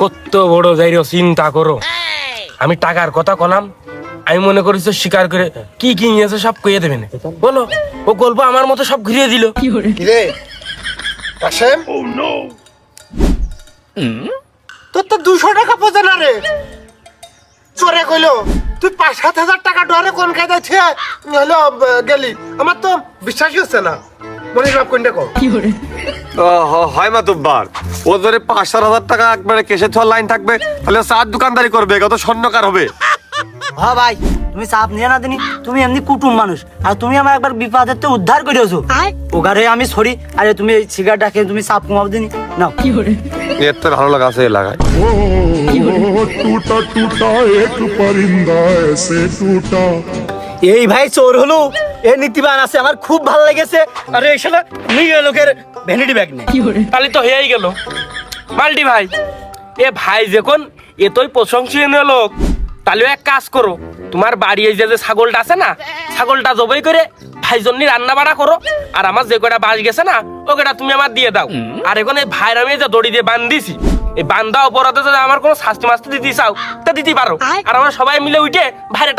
কত বড় যাইরো চিন্তা করো। আমি টাকার কথা কলাম আমি মনে করি তো স্বীকার করে কি কি নিয়েছে সব কইয়ে দেবেন। বলো ও গল্প আমার মতো সব ঘুরিয়ে দিল। কিরে? কাশেম? তোর তো দুশো টাকা পোজে না রে চোরে কইলো তুই পাঁচ সাত হাজার টাকা ডরে কোন কায়দায় ছে হলো গেলি। আমার তো বিশ্বাসই হচ্ছে না। মনির বাপ কোনটা কো হয় মাতুব্বার ও ধরে পাঁচ চার হাজার টাকা একবারে কেসে ছোঁয়ার লাইন থাকবে। তাহলে চার দোকানদারি করবে কত স্বর্ণকার হবে। হ্যাঁ ভাই তুমি চাপ নিয়ে না দিনি। তুমি এমনি কুটুম মানুষ আর তুমি আমার একবার বিপদের তো উদ্ধার করেছ ওগারে আমি সরি। আরে তুমি এই সিগারেট খেয়ে তুমি চাপ কমাও দিনি। নাও। কি করে? এর ভালো লাগা আছে লাগায়। টুটা টুটা এক পরিন্দা এসে টুটা। এই ভাই চোর হলো। এ নীতিবান আছে আমার খুব ভালো লেগেছে। আরে এই শালা মেয়ে লোকের ভ্যানিটি ব্যাগ নেই তাহলে তো হয়েই গেল। মাল্টি ভাই এ ভাই যখন এতই প্রশংসনীয় লোক তাহলে এক কাজ করো তোমার বাড়ি এই যে যে ছাগলটা আছে না ছাগলটা জবাই করে ভাই জন্য রান্না বাড়া করো আর আমার যে কটা বাস গেছে না ও কটা তুমি আমার দিয়ে দাও। আর এখন এই ভাইয়ের আমি যে দড়ি দিয়ে বান্ধিছি এই বান্ধা অপরাধে যদি আমার কোনো শাস্তি মাস্তি দিতে চাও তা দিতে পারো। আর আমরা সবাই মিলে উঠে ভাইরে